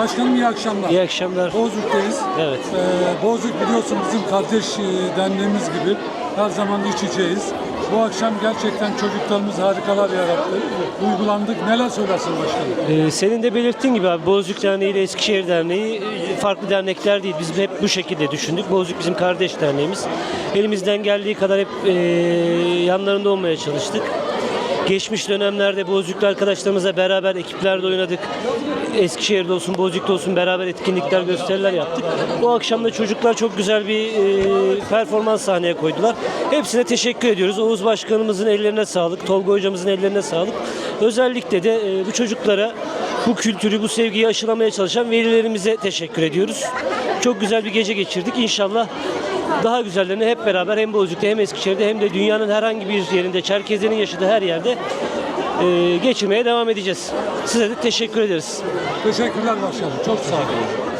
Başkanım iyi akşamlar. İyi akşamlar. Bozük'teyiz. Evet. Ee, Bozük biliyorsun bizim kardeş e, derneğimiz gibi her zaman iç içeyiz. Bu akşam gerçekten çocuklarımız harikalar yarattı. Duygulandık. Neler söylersin başkanım? Ee, senin de belirttiğin gibi abi Bozcuk Derneği ile Eskişehir Derneği e, farklı dernekler değil. Biz hep bu şekilde düşündük. Bozcuk bizim kardeş derneğimiz. Elimizden geldiği kadar hep e, yanlarında olmaya çalıştık. Geçmiş dönemlerde Bozcuklu arkadaşlarımızla beraber ekiplerde oynadık. Eskişehir'de olsun, Bozcuk'ta olsun beraber etkinlikler, gösteriler yaptık. Bu akşam da çocuklar çok güzel bir e, performans sahneye koydular. Hepsine teşekkür ediyoruz. Oğuz Başkanımızın ellerine sağlık, Tolga Hocamızın ellerine sağlık. Özellikle de e, bu çocuklara bu kültürü, bu sevgiyi aşılamaya çalışan velilerimize teşekkür ediyoruz. Çok güzel bir gece geçirdik. İnşallah daha güzellerini hep beraber hem Bozcuk'ta hem Eskişehir'de hem de dünyanın herhangi bir yerinde, Çerkezlerin yaşadığı her yerde e, geçirmeye devam edeceğiz. Size de teşekkür ederiz. Teşekkürler başkanım. Çok sağ olun.